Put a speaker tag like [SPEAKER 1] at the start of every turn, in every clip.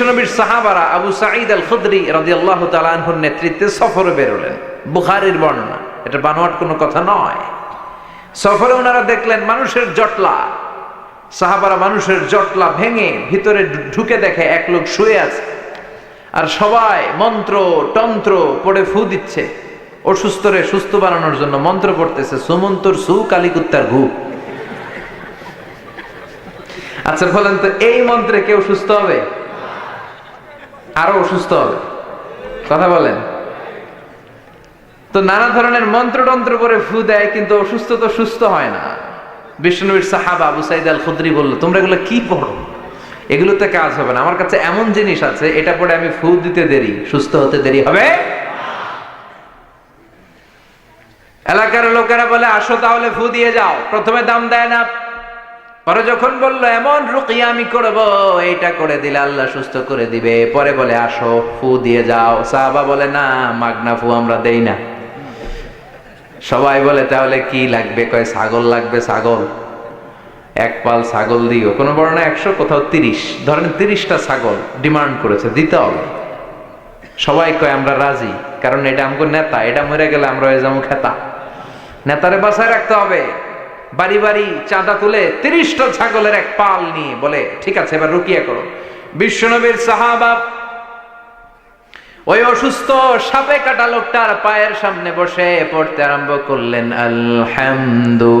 [SPEAKER 1] বিশ্বনবীর সাহাবারা আবু সাঈদ আল খুদরি তাআলা আনহুর নেতৃত্বে সফরে বেরোলেন। বুখারীর বর্ণনা, এটা বানোয়াট কোনো কথা নয়। সফরে ওনারা দেখলেন মানুষের জটলা। সাহাবারা মানুষের জটলা ভেঙে ভিতরে ঢুকে দেখে এক লোক শুয়ে আছে। আর সবাই মন্ত্র, তন্ত্র পড়ে ফু দিচ্ছে। অসুস্থরে সুস্থ বানানোর জন্য মন্ত্র পড়তেছে, সুমন্তর সু কালিকুত্তার ঘু। আচ্ছা বলেন তো, এই মন্ত্রে কেউ সুস্থ হবে? আরও অসুস্থ হবে। কথা বলেন। তো নানা ধরনের মন্ত্রতন্ত্র করে ফু দেয়, কিন্তু অসুস্থ তো সুস্থ হয় না। বিষ্ণুবীর সাহাবা আবু সাইদ আল খুদ্রি বলল, তোমরা এগুলো কি পড়ো? এগুলোতে কাজ হবে না। আমার কাছে এমন জিনিস আছে, এটা পড়ে আমি ফু দিতে দেরি, সুস্থ হতে দেরি হবে? এলাকার লোকেরা বলে, আসো তাহলে ফু দিয়ে যাও। প্রথমে দাম দেয় না পরে যখন বলল, এমন রুকিয়া আমি করব, এইটা করে দিলে আল্লাহ সুস্থ করে দিবে। পরে বলে, আসো, ফু দিয়ে যাও। সাহাবা বলে, না, মাগনা ফু আমরা দেই না। সবাই বলে, তাহলে কি লাগবে? কয়, ছাগল লাগবে, ছাগল। এক পাল ছাগল দিও। কোনো বড় না, একশো, কোথাও তিরিশ। ধরেন তিরিশটা ছাগল ডিমান্ড করেছে, দিতে হবে। সবাই কয়, আমরা রাজি। কারণ এটা আমগো নেতা, এটা মরে গেলে আমরা হয়ে যাব খেতা। নেতারে বাসায় রাখতে হবে। বাড়ি বাড়ি চাঁদা তুলে তিরিশটা ছাগলের এক পাল নিয়ে বলে, ঠিক আছে, এবার রুকিয়া করো। বিশ্বনবীর সাহাবা ওই অসুস্থ সাপে কাটা লোকটার পায়ের সামনে বসে পড়তে আরম্ভ করলেন, আলহামদুলিল্লাহি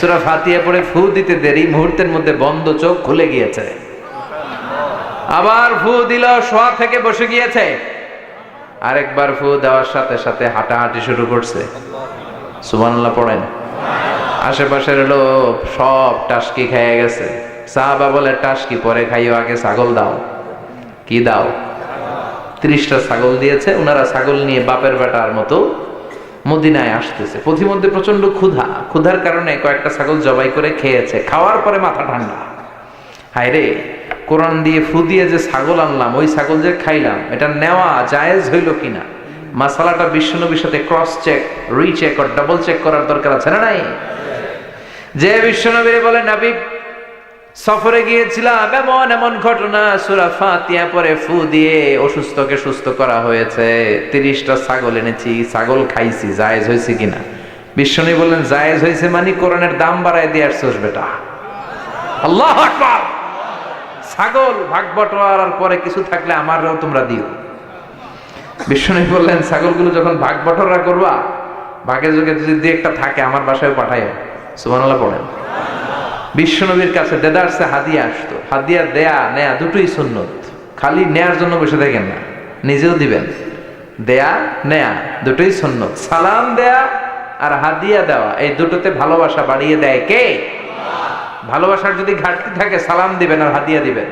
[SPEAKER 1] সুরা ফাতিয়া পড়ে ফু দিতে দেরি, মুহূর্তের মধ্যে বন্ধ চোখ খুলে গিয়েছে। আবার ফু দিল, শোয়া থেকে বসে গিয়েছে। আরেকবার ফু দেওয়ার সাথে সাথে হাঁটাহাঁটি শুরু করছে। পড়েন। আশেপাশের লোক সব টাসকি খেয়ে গেছে। সাহাবা বলে, টাসকি পরে খাইও, আগে ছাগল দাও। কি দাও? ত্রিশটা ছাগল দিয়েছে ওনারা ছাগল নিয়ে বাপের বেটার মতো মদিনায় আসতেছে। পথিমধ্যে প্রচণ্ড ক্ষুধা। ক্ষুধার কারণে কয়েকটা ছাগল জবাই করে খেয়েছে। খাওয়ার পরে মাথা ঠান্ডা। হায় রে কোরআন দিয়ে ফু দিয়ে যে ছাগল আনলাম, ওই ছাগল যে খাইলাম, এটা নেওয়া জায়েজ হইল কিনা? মাসালাটা বিশ্বনবীর সাথে ক্রস চেক রিচেক আর ডাবল চেক করার দরকার আছে না নাই? যে বিশ্বনবীরে বলে নাবি সফরে গিয়েছিলাম, এমন এমন ঘটনা, সুরা ফাতিয়া পরে ফু দিয়ে অসুস্থকে সুস্থ করা হয়েছে। তিরিশটা ছাগল এনেছি, ছাগল খাইছি, জায়েজ হয়েছে কিনা? বিশ্বনী বললেন, জায়েজ হয়েছে মানে কোরআনের দাম বাড়ায় দিয়ে আসছোস বেটা। আল্লাহ ছাগল, ভাগ বটোয়ারার পরে কিছু থাকলে আমারও তোমরা দিও। বিশ্বনী বললেন, ছাগলগুলো যখন ভাগ বটোয়ারা করবা ভাগে যোগে যদি একটা থাকে, আমার বাসায় পাঠাইও সুবহানাল্লাহ পড়েন। বিশ্বনবীর কাছে দেদারসে হাদিয়া আসতো। হাদিয়া দেয়া নেয়া দুটোই সুন্নত। খালি নেয়ার জন্য বসে থাকেন না নিজেও দিবেন। দেয়া নেয়া দুটোই সুন্নত। সালাম দেয়া আর হাদিয়া দেওয়া এই দুটোতে ভালোবাসা বাড়িয়ে দেয় কে? ভালোবাসার যদি ঘাটতি থাকে সালাম দিবেন আর হাদিয়া দিবেন।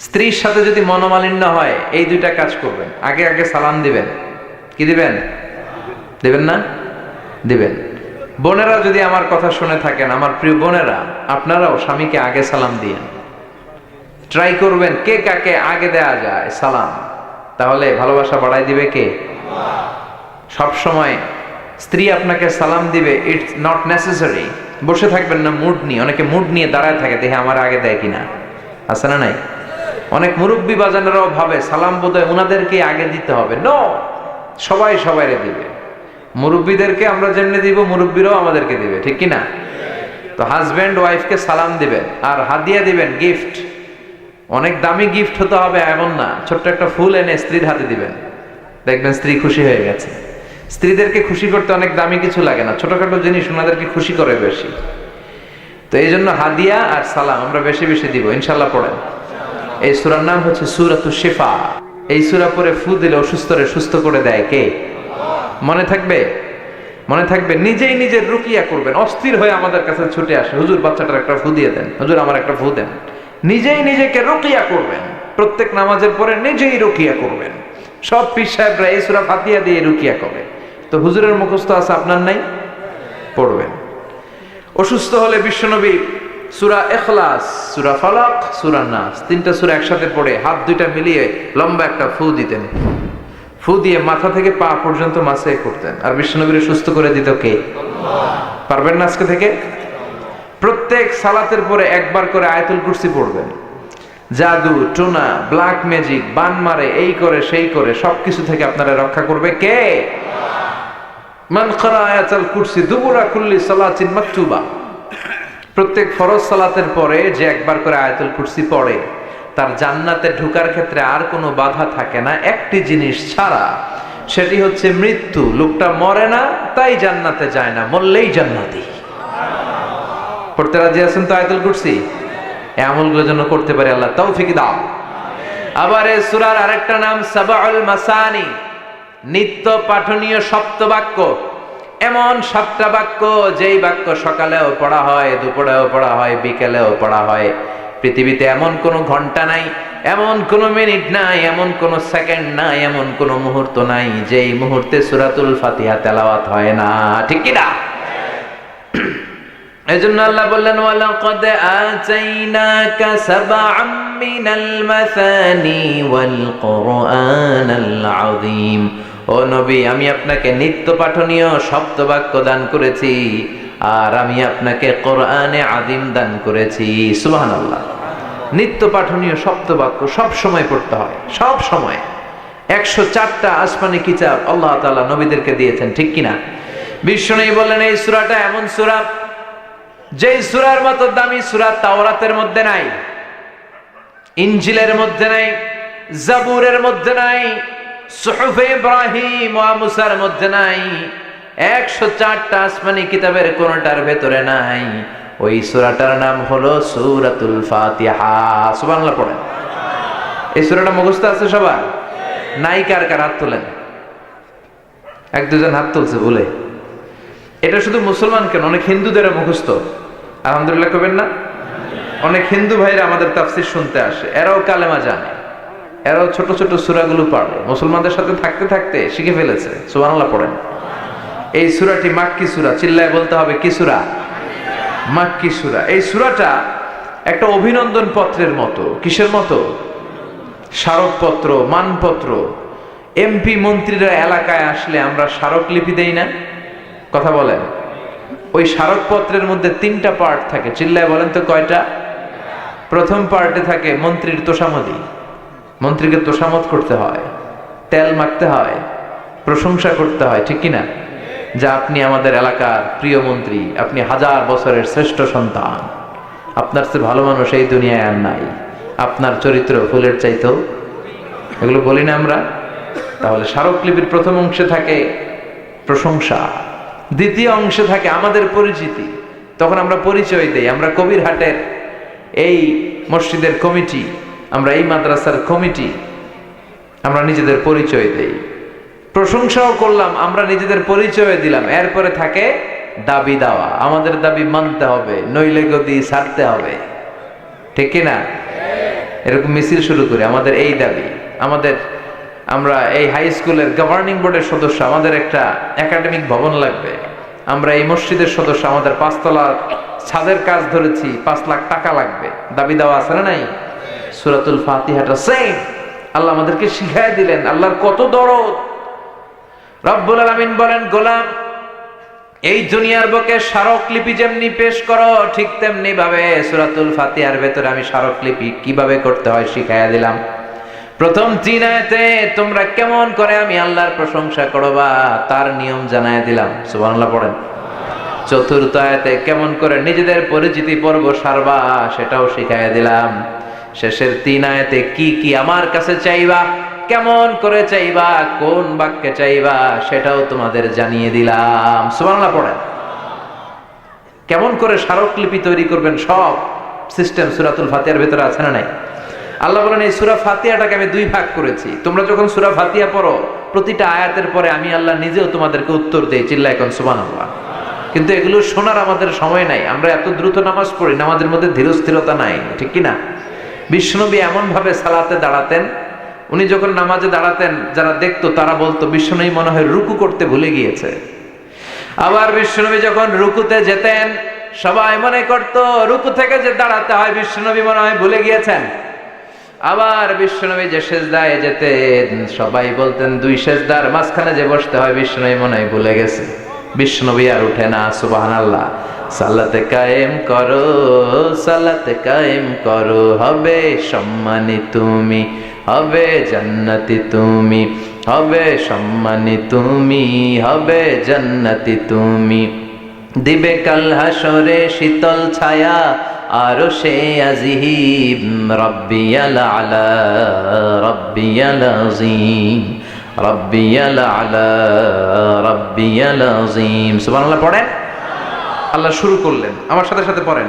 [SPEAKER 1] স্ত্রীর সাথে যদি মনোমালিন্য হয় এই দুইটা কাজ করবেন। আগে আগে সালাম দিবেন। কি দিবেন। দিবেন না? দিবেন। বোনেরা যদি আমার কথা শুনে থাকেন, আমার প্রিয় বোনেরা, আপনারাও স্বামীকে আগে সালাম দিয়েন। ট্রাই করবেন কে কাকে আগে দেয়া যায়, সালাম। তাহলে ভালোবাসা বাড়াই দিবে কে? সব সময় স্ত্রী আপনাকে সালাম দিবে ইটস নট নেসেসারি বসে থাকবেন না মুড নিয়ে। অনেকে মুড নিয়ে দাঁড়ায় থাকে, দেখে আমার আগে দেয় কিনা। আছে না নাই? অনেক মুরব্বী বাজানেরাও ভাবে, সালাম বোধহয় ওনাদেরকে আগে দিতে হবে। নো সবাই সবাইরে দিবে। মুরব্বীদেরকে আমরা যেমনি দিব, মুরব্বীরাও আমাদেরকে দিবে, ঠিক কি না তো হাজব্যান্ড ওয়াইফকে সালাম দিবেন, আর হাদিয়া দিবেন গিফট অনেক দামি গিফট হতে হবে, এমন না। ছোট্ট একটা ফুল এনে স্ত্রীর হাতে দিবেন। দেখবেন স্ত্রী খুশি হয়ে গেছে। স্ত্রীদেরকে খুশি করতে অনেক দামি কিছু লাগে না। ছোটখাটো জিনিস ওনাদেরকে খুশি করে বেশি। তো এই জন্য হাদিয়া আর সালাম আমরা বেশি বেশি দিব ইনশাল্লাহ পড়েন। এই সুরার নাম হচ্ছে সুরাতু শেফা। এই সুরা পরে ফু দিলে অসুস্থরে সুস্থ করে দেয় কে? মনে থাকবে? মনে থাকবে, নিজেই নিজের রুকিয়া করবেন। অস্থির হয়ে আমাদের কাছে ছুটে আসে। হুজুর, বাচ্চাটার একটা ফু দিয়ে দেন। হুজুর, আমার একটা ফু দেন। নিজেই নিজেকে রুকিয়া করবেন। প্রত্যেক নামাজের পরে নিজেই রুকিয়া করবেন। সব পীর সাহেবরা এই সুরা ফাতিয়া দিয়ে রুকিয়া করে। তো হুজুরের মুখস্থ আছে, আপনার নাই? পড়বেন। অসুস্থ হলে বিশ্বনবী সুরা এখলাস সুরা ফালাক, সুরা নাস, তিনটা সুরা একসাথে পড়ে হাত দুইটা মিলিয়ে লম্বা একটা ফু দিতেন। ফু দিয়ে মাথা থেকে পা পর্যন্ত মাসে করতেন। আর বিশ্বনবীর সুস্থ করে দিত কে? পারবেন না আজকে থেকে? প্রত্যেক সালাতের পরে একবার করে আয়াতুল কুর্সি পড়বেন। জাদু, টোনা, ব্ল্যাক ম্যাজিক, বান মারে, এই করে, সেই করে, সবকিছু থেকে আপনারা রক্ষা করবে কে? কুরসি দুবুরা কুল্লি প্রত্যেক ফরজ সালাতের পরে যে একবার করে আয়াতুল কুরসি পড়ে। তার জান্নাতে ঢুকার ক্ষেত্রে আর কোনো বাধা থাকে না, একটি জিনিস ছাড়া। সেটি হচ্ছে মৃত্যু। লোকটা মরে না, তাই জান্নাতে যায় না, মরলেই জান্নাতি। পড়তে রাজি আছেন তো আয়াতুল করতে পারে আল্লাহ দাও। আবার এই সূরার আরেকটা নাম, সাবাউল মাসানি। নিত্য পাঠনীয় সপ্ত বাক্য এমন সাতটা বাক্য, যেই বাক্য সকালেও পড়া হয়, দুপুরেও পড়া হয়, বিকেলেও পড়া হয়। পৃথিবীতে এমন কোনো ঘণ্টা নাই, এমন কোনো মিনিট নাই, এমন কোনো সেকেন্ড নাই, এমন কোনো মুহূর্ত নাই, যেই মুহূর্তে সুরাতুল ফাতিহা তেলাওয়াত হয় না। ঠিক কি এই জন্য আল্লাহ বললেন, ওয়ালাকাদ আতাইনাকা সাবআম মিনাল মাসানি ওয়াল কুরআনাল আযীম। ও নবী, আমি আপনাকে নিত্য পাঠনীয় শব্দবাক্য দান করেছি, আর আমি আপনাকে কোরআনে আদিম দান করেছি। সুবহানাল্লাহ। নিত্য পাঠনীয় শব্দবাক্য সব সময় পড়তে হয়, সব সময়। একশো চারটা আসমানি কিতাব আল্লাহ তাআলা নবীদেরকে দিয়েছেন, ঠিক কিনা? বিষ্ণু বললেন, এই সূরাটা এমন সূরা, যেই সুরার মতো দামি সুরা তাওরাতের মধ্যে নাই ইঞ্জিলের মধ্যে নাই, জাবুরের মধ্যে নাই, সুহুফে ইব্রাহিম মুসার মধ্যে নাই, একশো চারটা আসমানি কিতাবের কোনটার ভেতরে নাই। ওই সুরাটার নাম হলো সুরাতুল ফাতিহা। পড়েন। এই সুরাটা মুখস্থ আছে সবার? নাই কার কার হাত তোলেন? এক দুজন হাত তুলছে ভুলে এটা শুধু মুসলমান কেন? অনেক হিন্দুদের মুখস্থ। আলহামদুলিল্লাহ করবেন না? অনেক হিন্দু ভাইরা আমাদের তাফসির শুনতে আসে। এরাও কালেমা জানে। এরাও ছোট ছোট সুরাগুলো পারে মুসলমানদের সাথে থাকতে থাকতে শিখে ফেলেছে। সুবহানাল্লাহ পড়েন। এই সুরাটি মাক্কি সুরা। চিল্লায় বলতে হবে কি সুরা? মাক্কি সুরা। এই সুরাটা একটা অভিনন্দন পত্রের মতো। কিসের মতো? স্মারকপত্র, মানপত্র। এমপি মন্ত্রীরা এলাকায় আসলে আমরা স্মারকলিপি দেই না? কথা বলেন। ওই স্মারকপত্রের মধ্যে তিনটা পার্ট থাকে। চিল্লায় বলেন তো কয়টা? প্রথম পার্টে থাকে মন্ত্রীর তোষামদি। মন্ত্রীকে তোষামত করতে হয়। তেল মাখতে হয়। প্রশংসা করতে হয়, ঠিক কিনা? যা আপনি আমাদের এলাকার প্রিয় মন্ত্রী, আপনি হাজার বছরের শ্রেষ্ঠ সন্তান। আপনার চেয়ে ভালো মানুষ এই দুনিয়ায় আর নাই। আপনার চরিত্র ফুলের চাইতেও। এগুলো বলি না আমরা। তাহলে স্মারকলিপির প্রথম অংশে থাকে প্রশংসা। দ্বিতীয় অংশে থাকে আমাদের পরিচিতি। তখন আমরা পরিচয় দেই। আমরা কবির হাটের এই মসজিদের কমিটি, আমরা এই মাদ্রাসার কমিটি, আমরা নিজেদের পরিচয় দেই। প্রশংসাও করলাম, আমরা নিজেদের পরিচয় দিলাম। এরপরে থাকে দাবি দেওয়া। আমাদের দাবি মানতে হবে, নইলে গদি ছাড়তে হবে। ঠিক কিনা এরকম মিছিল শুরু করি, আমাদের এই দাবি। আমাদের, আমরা এই হাই স্কুলের গভর্নিং বোর্ডের সদস্য, আমাদের একটা একাডেমিক ভবন লাগবে। আমরা এই মসজিদের সদস্য, আমাদের পাঁচতলা ছাদের কাজ ধরেছি, পাঁচ লাখ টাকা লাগবে। দাবি দেওয়া আছে না নাই? সুরাতুল ফাতিহাটা সেম আল্লাহ আমাদেরকে শিখাই দিলেন, আল্লাহর কত দরদ। রব্বুল আলামিন বলেন, গোলাম, এই দুনিয়ার বুকে স্মারকলিপি যেমনি পেশ করো, ঠিক তেমনি ভাবে সুরাতুল ফাতিহার ভেতরে আমি স্মারকলিপি কীভাবে করতে হয় শিখাইয়া দিলাম। প্রথম তিন তোমরা কেমন করে আমি আল্লাহর প্রশংসা করবা তার নিয়ম জানায় দিলাম। সুবহানাল্লাহ পড়েন। চতুর্থ আয়াতে কেমন করে নিজেদের পরিচিতি পর্ব সারবা, সেটাও শিখাইয়া দিলাম। শেষের তিন আয়াতে কি কি আমার কাছে চাইবা কেমন করে চাইবা, কোন বাক্যে চাইবা, সেটাও তোমাদের জানিয়ে দিলাম। সুবহানাল্লাহ পড়েন। কেমন করে স্মারকলিপি তৈরি করবেন সব সিস্টেম সুরাতুল ফাতিয়ার ভেতরে আছে না নাই? আল্লাহ বলেন, এই সুরা ফাতিয়াটাকে আমি দুই ভাগ করেছি। তোমরা যখন সুরা ফাতিয়া পড়ো, প্রতিটা আয়াতের পরে আমি আল্লাহ নিজেও তোমাদেরকে উত্তর দেই চিল্লা এখন সুবান কিন্তু এগুলো শোনার আমাদের সময় নাই। আমরা এত দ্রুত নামাজ পড়ি, নামাজের মধ্যে ধীরস্থিরতা নাই, ঠিক কি না বিষ্ণুনবী এমন ভাবে সালাতে দাঁড়াতেন উনি যখন নামাজে দাঁড়াতেন, যারা দেখতো, তারা বলতো বিষ্ণুনবী মনে হয় রুকু করতে ভুলে গিয়েছে। আবার বিষ্ণুনবী যখন রুকুতে যেতেন, সবাই মনে করত, রুকু থেকে যে দাঁড়াতে হয় বিষ্ণুনবী মনে হয় ভুলে গিয়েছেন। আবার বিষ্ণুনবী যে সেজদায় যেতেন, সবাই বলতেন, দুই সেজদার মাঝখানে যে বসতে হয় বিষ্ণুনবী মনে হয় ভুলে গেছে। বিষ্ণুনবী আর উঠে না, সুবহানাল্লাহ। সালাতে কায়েম করো, সালাতে কায়েম করো, হবে সম্মানী তুমি। হবে জান্নাতি তুমি, হবে সম্মানী তুমি, হবে জান্নাতি তুমি। দিবে কাল হাসরে শীতল ছায়া, আরও সে আজিহিব রব্বিয়াল আলা, রব্বিয়াল আজিম রব্বিয়াল আলা, রব্বিয়াল আজিম সুবহানাল্লাহ, পড়েন? আল্লাহ শুরু করলেন, আমার সাথে সাথে পড়েন।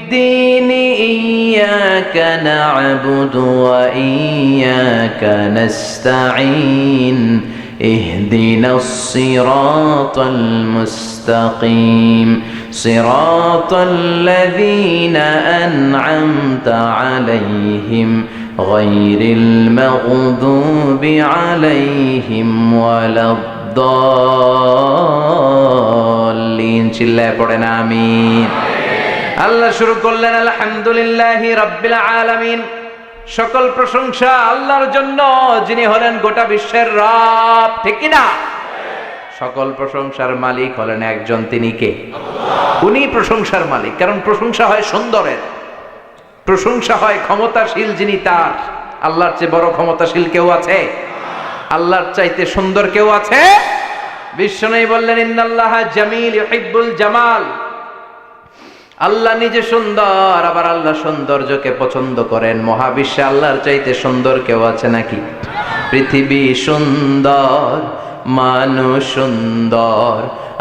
[SPEAKER 1] إياك نعبد وإياك نستعين اهدنا الصراط المستقيم صراط الذين أنعمت عليهم غير المغضوب عليهم ولا الضالين চিল্লায় পড়েন আমিন আল্লাহ শুরু করলেন, আলহামদুলিল্লাহি রাব্বিল আলামিন। সকল প্রশংসা আল্লাহর জন্য, যিনি হলেন গোটা বিশ্বের রব, ঠিক না সকল প্রশংসার মালিক হলেন একজন, তিনি কে? উনি প্রশংসার মালিক, কারণ প্রশংসা হয় সুন্দরের। প্রশংসা হয় ক্ষমতাশীল যিনি তার। আল্লাহর চেয়ে বড় ক্ষমতাশীল কেউ আছে? আল্লাহর চাইতে সুন্দর কেউ আছে? বিশ্বনবী বললেন, ইন্নাল্লাহ জামিল জামাল। আল্লাহ নিজে সুন্দর, আবার আল্লাহ সৌন্দর্যকে পছন্দ করেন। মহাবিশ্বে আল্লাহর চাইতে সুন্দর কেউ আছে নাকি? পৃথিবী সুন্দর, মানুষ সুন্দর,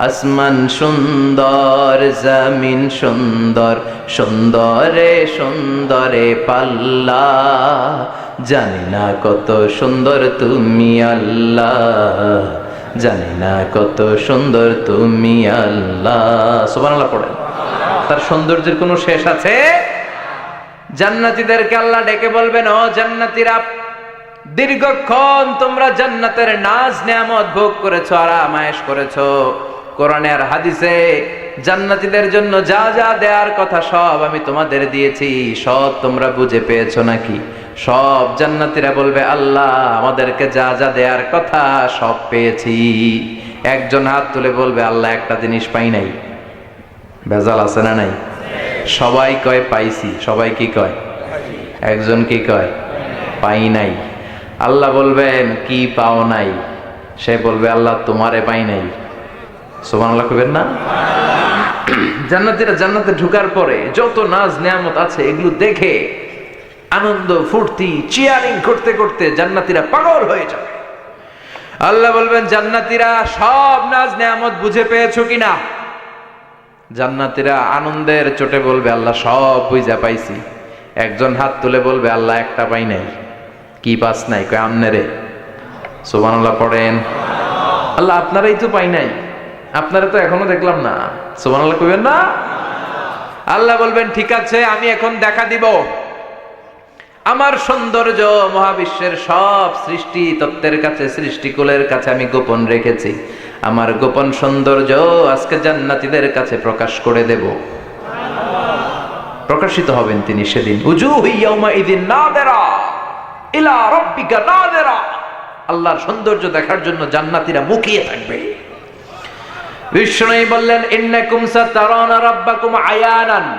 [SPEAKER 1] আসমান সুন্দর, জমিন সুন্দর, সুন্দরে সুন্দরে পাল্লা। জানি না কত সুন্দর তুমি আল্লাহ, জানি না কত সুন্দর তুমি আল্লাহ। সুবহানাল্লাহ পড়েন। তার সৌন্দর্যের কোনো শেষ আছে? জান্নাতীদেরকে আল্লাহ ডেকে বলবেন, ও জান্নাতীরা, দীর্ঘক্ষণ তোমরা জান্নাতের নাজ নেয়ামত ভোগ করেছ, আরাম আয়েশ করেছ। কোরআনে আর হাদিসে জান্নাতীদের জন্য যা যা দেওয়ার কথা সব আমি তোমাদের দিয়েছি, সব তোমরা বুঝে পেয়েছ নাকি? সব জান্নাতীরা বলবে, আল্লাহ, আমাদেরকে যা যা দেওয়ার কথা সব পেয়েছি। একজন হাত তুলে বলবে, আল্লাহ, একটা জিনিস পাই নাই। ভেজাল আছে না নাই? সবাই কয় পাইছি, সবাই কি কয়? একজন কি কয়? পাই নাই। আল্লাহ বলবেন, কি পাও নাই? সে বলবে, আল্লাহ তোমারে পাই নাই। সোমান আল্লাহ কবেন না? জান্নাতিরা জান্নাতে ঢুকার পরে যত নাজ নিয়ামত আছে, এগুলো দেখে আনন্দ, ফুর্তি চিয়ারিং করতে করতে জান্নাতিরা পাগল হয়ে যাবে। আল্লাহ বলবেন, জান্নাতিরা সব নাজ নিয়ামত বুঝে পেয়েছ কিনা? জান্নাতিরা আনন্দের চোটে বলবে, আল্লাহ সব বুঝা পাইছি। একজন হাত তুলে বলবে, আল্লাহ একটা পাই নাই। কি পাস নাই? কয়, আমনে রে। সোমান আল্লাহ পড়েন। আল্লাহ আপনারাই তো পাই নাই। আপনারা তো এখনও দেখলাম না। সোমান আল্লাহ কইবেন, না। আল্লাহ বলবেন, ঠিক আছে, আমি এখন দেখা দিব। আমার সৌন্দর্য মহাবিশ্বের সব সৃষ্টি তত্ত্বের কাছে, সৃষ্টিকুলের কাছে আমি গোপন রেখেছি। আমার গোপন সৌন্দর্য আজকে জান্নাতিদের কাছে প্রকাশ করে দেব। প্রকাশিত হবেন তিনি সেদিন। উজু ইয়াউমা ইদিন নাদেরা, ইলা রাব্বিকা নাদেরা। আল্লাহর সৌন্দর্য দেখার জন্য জান্নাতীরা মুখিয়ে থাকবে। বিষ্ণু বললেন, ইন্নাকুম সাতারাউনা রাব্বাকুম আয়ানান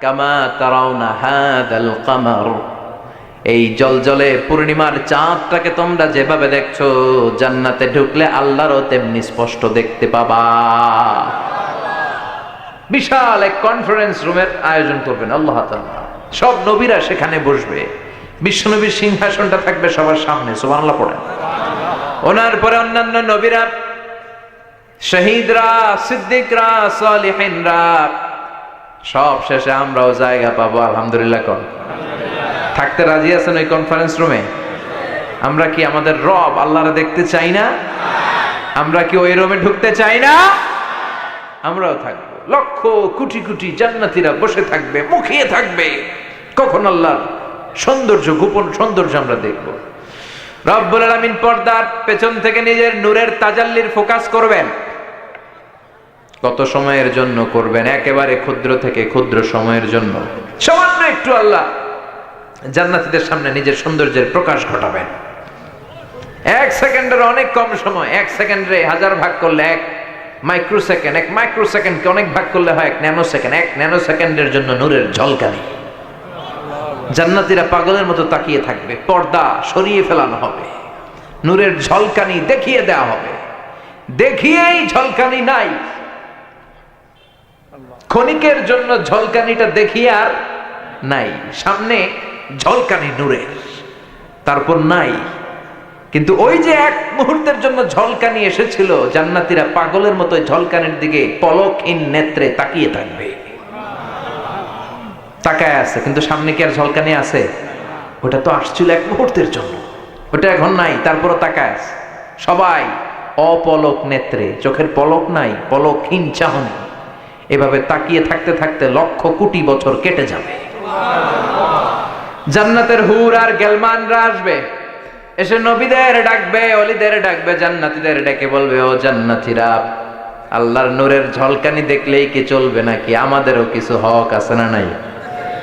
[SPEAKER 1] কামা তারাউনা হাদাল কামার। এই জলজলে পূর্ণিমার চাঁদটাকে তোমরা যেভাবে দেখছ, জান্নাতে ঢুকলে আল্লাহরও তেমনি স্পষ্ট দেখতে পাবা। বিশাল এক কনফারেন্স রুমের আয়োজন করবেন আল্লাহ সব নবীরা সেখানে বসবে। বিশ্বনবীর সিংহাসনটা থাকবে সবার সামনে, সুবহানাল্লাহ পড়েন। ওনার পরে অন্যান্য নবীরা, শহীদরা, সিদ্দিকরা সব শেষে আমরাও জায়গা পাবো, আলহামদুলিল্লাহ কর থাকতে রাজি আছেন ওই কনফারেন্স রুমে আমরা কি আমাদের রব আল্লাহরে দেখতে চাই না? আমরা কি ওই রুমে ঢুকতে চাই না? আমরাও থাকব। লক্ষ কোটি কোটি জান্নাতীরা বসে থাকবে, মুখিয়ে থাকবে। কখন আল্লাহর সৌন্দর্য, গোপন সৌন্দর্য আমরা দেখব। রব্বুল আলামিন পর্দার পেছন থেকে নিজের নূরের তাজাল্লির ফোকাস করবেন। কত সময়ের জন্য করবেন? একেবারে ক্ষুদ্র থেকে ক্ষুদ্র সময়ের জন্য। সামান্য একটু আল্লাহ। জান্নাতীদের সামনে নিজের সৌন্দর্যের প্রকাশ ঘটাবেন। এক সেকেন্ডের অনেক কম সময়, এক সেকেন্ডে হাজার ভাগ করলে এক মাইক্রো সেকেন্ড এক মাইক্রো সেকেন্ডকে অনেক ভাগ করলে হয় এক ন্যানো সেকেন্ড এক ন্যানো সেকেন্ডের জন্য নূরের ঝলকানি। জান্নাতীরা পাগলের মতো তাকিয়ে থাকবে, পর্দা সরিয়ে ফেলানো হবে, নূরের ঝলকানি দেখিয়ে দেওয়া হবে। দেখিয়েই ঝলকানি নাই। ক্ষণিকের জন্য ঝলকানিটা দেখিয়ে আর নাই। সামনে ঝলকানি নূরের তারপর নাই। কিন্তু ওই যে এক মুহূর্তের জন্য ঝলকানি এসেছিল, জান্নাতীরা পাগলের মতো ঝলকানির দিকে পলকহীন নেত্রে তাকিয়ে থাকবে। তাকায় আছে, কিন্তু সামনে কি আর ঝলকানি আছে? ওটা তো আসছিল এক মুহূর্তের জন্য। ওটা এখন নাই, তারপরও তাকায় আছে। সবাই অপলক নেত্রে, চোখের পলক নাই, পলকহীন চাহনি। এভাবে তাকিয়ে থাকতে থাকতে লক্ষ কোটি বছর কেটে যাবে। জান্নাতের হুর আর গেলমানরা আসবে। এসে নবীদের ডাকবে, অলিদের ডাকবে, জান্নাতীদের ডেকে বলবে, ও জান্নাতীরা, আল্লাহর নূরের ঝলকানি দেখলেই কি চলবে নাকি? আমাদেরও কিছু হক আছে না নাই?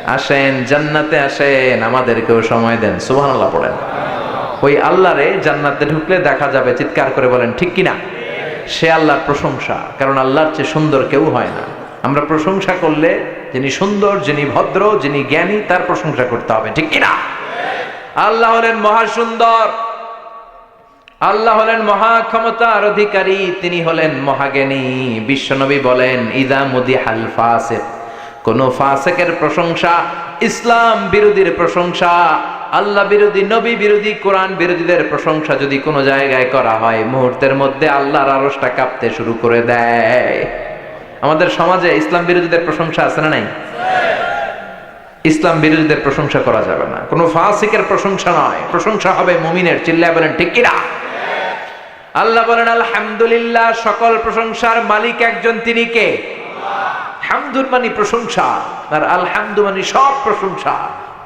[SPEAKER 1] আসেন, জান্নাতে আসেন, আমাদেরকেও সময় দেন। সুহান আল্লাহ পড়েন। ওই আল্লাহরে জান্নাতে ঢুকলে দেখা যাবে, চিৎকার করে বলেন, ঠিক কিনা? সে আল্লাহর প্রশংসা, কারণ আল্লাহর চেয়ে সুন্দর কেউ হয় না। আমরা প্রশংসা করলে যিনি সুন্দর, যিনি ভদ্র, যিনি জ্ঞানী, তার প্রশংসা করতে হবে, ঠিক কিনা? আল্লাহ হলেন মহাসুন্দর। আল্লাহ হলেন মহা ক্ষমতার অধিকারী, তিনি হলেন মহাজ্ঞানী। বিশ্বনবী বলেন, ইদা মুদি হাল ফাসেক। কোন ফাসেকের প্রশংসা, ইসলাম বিরোধীর প্রশংসা, আল্লাহ বিরোধী, নবী বিরোধী, কোরআন বিরোধীদের প্রশংসা যদি কোনো জায়গায় করা হয়, মুহূর্তের মধ্যে আল্লাহর আরসটা কাঁপতে শুরু করে দেয়। আমাদের সমাজে ইসলাম বিরোধীদের প্রশংসা আছে না নাই? ইসলাম বিরোধীদের প্রশংসা করা যাবে না। কোনো ফাসিকের প্রশংসা নয়। প্রশংসা হবে মুমিনের। চিল্লায় বলেন, ঠিক কিনা? আল্লাহ বলেন, আলহামদুলিল্লাহ, সকল প্রশংসার মালিক একজন তিনি কে? হামদুল মানি প্রশংসা। আর আলহামদু মানি সব প্রশংসা।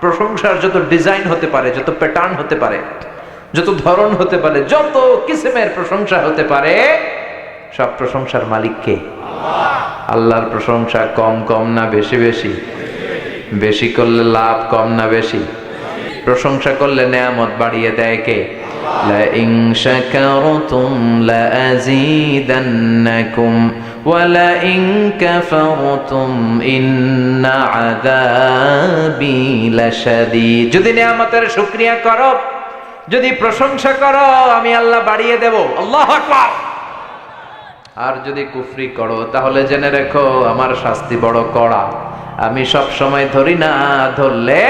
[SPEAKER 1] প্রশংসার যত ডিজাইন হতে পারে, যত প্যাটার্ন হতে পারে, যত ধরন হতে পারে, যত কিসিমের প্রশংসা হতে পারে, সব প্রশংসার মালিক কে? আল্লাহর প্রশংসা কম কম না বেশি বেশি বেশি করলে লাভ কম না বেশি প্রশংসা করলে নেয়ামত বাড়িয়ে দেয় কে لئن شكرتم لأزيدنكم ولئن كفرتم إن عذابي لشديد যদি নিয়ামতের শুকরিয়া করো যদি প্রশংসা করো আমি আল্লাহ বাড়িয়ে দেব আল্লাহ আকবার আর যদি কুফরি করো, তাহলে জেনে রেখো আমার শাস্তি বড় কড়া। আমি সব সময় ধরি না, ধরলে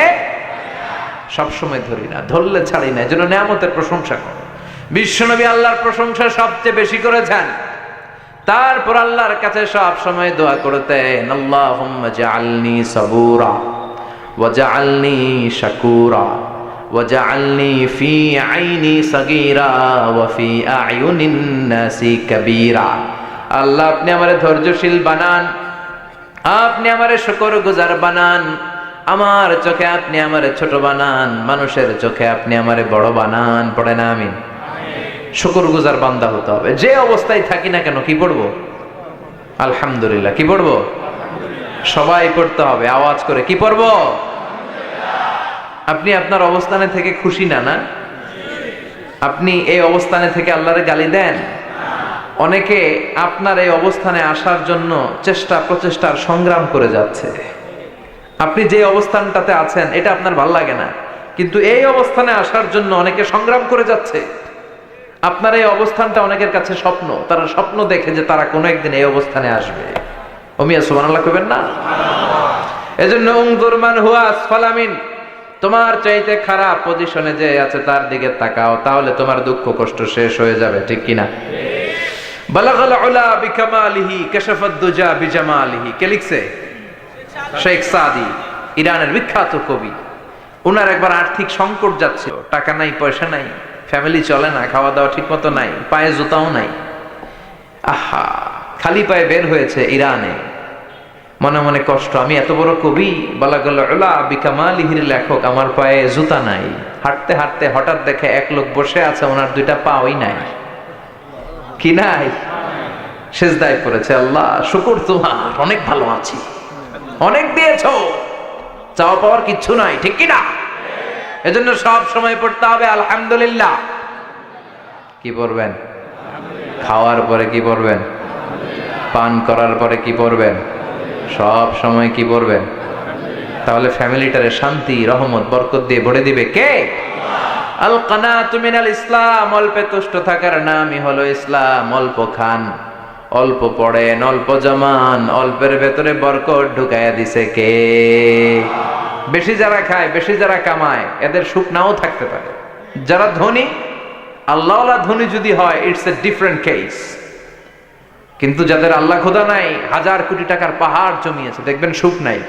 [SPEAKER 1] সব সময় ধরি না, ধরলে ছাড়ি না যেন নিয়ামতের প্রশংসা করো। বিশ্বনবী আল্লাহর প্রশংসা সবচেয়ে বেশি করেছেন। তারপর আল্লাহর কাছে সব সময় দোয়া করতেন, আল্লাহুম্মা জাআলনি সাবুরা ওয়া শাকুরা ওয়া ফি আইনি সাগীরা ওয়া ফি আয়ুনিন নাসি কাবীরা। আল্লাহ, আপনি আমারে ধৈর্যশীল বানান। আপনি আমারে শুকর গুজার বানান। আমার চোখে আপনি আমারে ছোট বানান। মানুষের চোখে আপনি আমারে বড় বানান। পড়ে না আমি শুকর গুজার বান্দা হতে হবে। যে অবস্থায় থাকি না কেন, কি পড়ব? আলহামদুলিল্লাহ। কি পড়ব? সবাই পড়তে হবে। আওয়াজ করে, কি পড়ব? আপনি আপনার অবস্থানে থেকে খুশি না না? আপনি এই অবস্থানে থেকে আল্লাহরে গালি দেন? অনেকে আপনার এই অবস্থানে আসার জন্য চেষ্টা প্রচেষ্টার সংগ্রাম করে যাচ্ছে। আপনি যে অবস্থানটাতে আছেন, এটা আপনার ভালো লাগে না। কিন্তু এই অবস্থানে আসার জন্য অনেকে সংগ্রাম করে যাচ্ছে। আপনার এই অবস্থানটা অনেকের কাছে স্বপ্ন। তারা স্বপ্ন দেখে যে তারা কোনো একদিন এই অবস্থানে আসবে। অমিয়া সুবহানাল্লাহ কইবেন না? এজন্য উংদুর মান হুয়া তোমার চাইতে খারাপ পজিশনে যে আছে, তার দিকে তাকাও। তাহলে তোমার দুঃখ কষ্ট শেষ হয়ে যাবে, ঠিক কিনা? শেখ সাদি, ইরানের বিখ্যাত কবি। একবার আর্থিক সংকট যাচ্ছে টাকা নাই, পয়সা নাই ফ্যামিলি চলে খাওয়া দাওয়া ঠিক মতো নাই, পায়ে জুতাও নাই। আহা, খালি পায়ে বের হয়েছে ইরানে। মনে মনে কষ্ট, আমি এত বড় কবি বালাগুল্লাহ বিকামালিহির লেখক, আমার পায়ে জুতা নাই। হাঁটতে হাঁটতে হঠাৎ দেখে এক লোক বসে আছে, ওনার দুইটা পাওই নাই। কি নাই? সেজদায় পড়েছে, আল্লাহ, শুকুর তোমার, অনেক ভালো আছি। অনেক দিয়েছ, চাওয়া পাওয়ার কিচ্ছু নাই, ঠিক কি না? এজন্য সব সময় পড়তে হবে, আলহামদুলিল্লাহ। কি পড়বেন? খাওয়ার পরে কি পড়বেন? পান করার পরে কি পড়বেন? সব সময় কি পড়বেন? তাহলে ফ্যামিলিটারে শান্তি, রহমত, বরকত দিয়ে ভরে দিবে কে? আল কানাতু মিনাল ইসলাম, অল্পে তুষ্ট থাকার নামই হলো ইসলাম, অল্প খান, অল্প পড়েন, অল্প জমান, অল্পের ভেতরে বরকত ঢুকাইয়া দিছে কে? বেশি যারা খায়, বেশি যারা কামায়, এদের সুখ নাও থাকতে পারে। যারা ধনী, আল্লাহওয়ালা ধনী যদি হয় ইটস এ ডিফারেন্ট কেস কিন্তু যাদের আল্লাহ খোদা নাই, হাজার কোটি টাকার পাহাড় জমিয়েছে, দেখবেন সুখ নাই,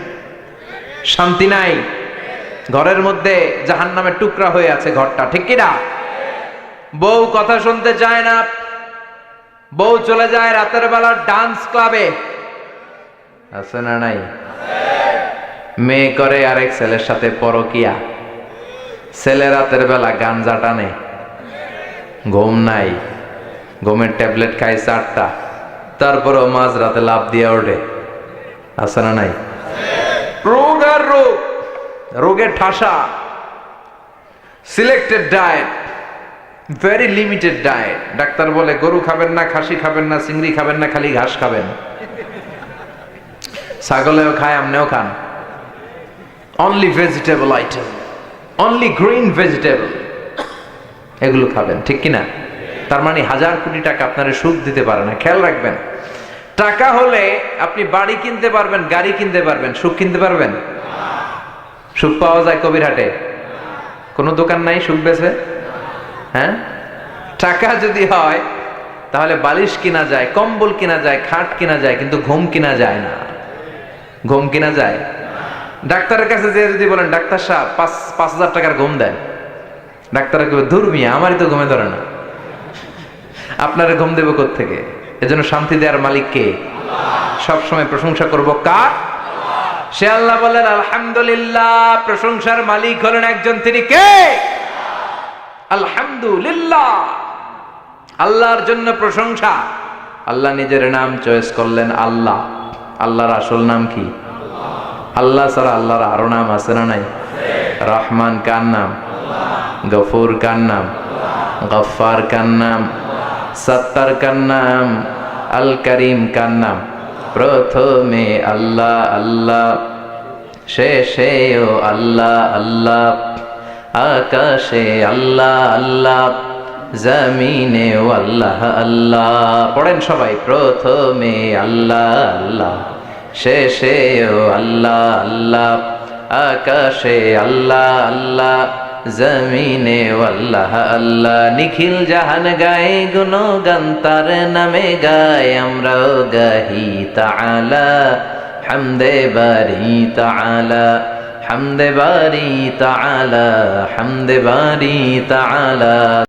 [SPEAKER 1] শান্তি নাই। ঘরের মধ্যে জাহান নামের টুকরা হয়ে আছে ঘরটা, ঠিক কিনা? বউ কথা শুনতে চায় না। বউ চলে যায় রাতের বেলা ডান্স ক্লাবে। আছে না নাই? মেয়ে করে আরেক ছেলের সাথে পরকিয়া। ছেলে রাতের বেলা গাঞ্জা টানে। ঘুম নাই। ঘুমের ট্যাবলেট খায় চারটা। তারপরেও মাঝ রাতে লাভ দিয়ে ওঠে। আছে না নাই? রোগ আর রোগ। রোগের ঠাসা selected diet very limited diet doctor বলে, গরু খাবেন না, খাসি খাবেন না, চিংড়ি খাবেন না, খালি ঘাস খাবেন। ছাগলেও খায়, আমনেও খান। Only vegetable item only green vegetable এগুলো খাবেন, ঠিক কিনা তার মানে হাজার কোটি টাকা আপনারা সুখ দিতে পারে না, খেয়াল রাখবেন। টাকা হলে আপনি বাড়ি কিনতে পারবেন, গাড়ি কিনতে পারবেন, সুখ কিনতে পারবেন? সুখ পাওয়া যায় কবিরহাটে কোনো দোকান নাই, সুখ বেছে হ্যাঁ? টাকা যদি হয়, তাহলে বালিশ কিনা যায়, কম্বল কিনা যায়, খাট কিনা যায়, কিন্তু ঘুম কিনা যায় না। ঘুম কিনা যায়? ডাক্তারের কাছে যে যদি বলেন, ডাক্তার সাহেব, পাঁচ পাঁচ হাজার টাকার ঘুম দেন। ডাক্তার কেউ আমারই তো ঘুমে ধরে না। আপনারা ঘুম দেব থেকে এজন্য শান্তি দেওয়ার মালিককে সবসময় প্রশংসা করব কার? সে আল্লাহ বলেন আলহামদুলিল্লাহ, প্রশংসার মালিক হলেন একজন তিনি কে? আলহামদুলিল্লাহ। আল্লাহর জন্য প্রশংসা। আল্লাহ নিজের নাম চয়েস করলেন আল্লাহ। আল্লাহর আসল নাম কি? আল্লাহ ছাড়া আল্লাহর আরও নাম আছে না নাই? রহমান কার নাম? গফুর কার নাম? গফার কার নাম? সত্তার কার নাম? আল করিম কার নাম? প্রথমে আল্লাহ আল্লাহ শেষেও আল্লাহ আল্লাহ, আকাশে আল্লাহ আল্লাহ, জমিনে আল্লাহ আল্লাহ। পড়েন সবাই, প্রথমে আল্লাহ আল্লাহ শেষেও আল্লাহ আল্লাহ, আকাশে আল্লাহ আল্লাহ জমিনে আল্লাহ আল্লাহ নিখিল জাহান গায়ে গুণ গান্তার নামে গায়। আমরাও গাহি তালা হামদে বারি তালা হামদে বারি তালা হামদে বারি তাআলা।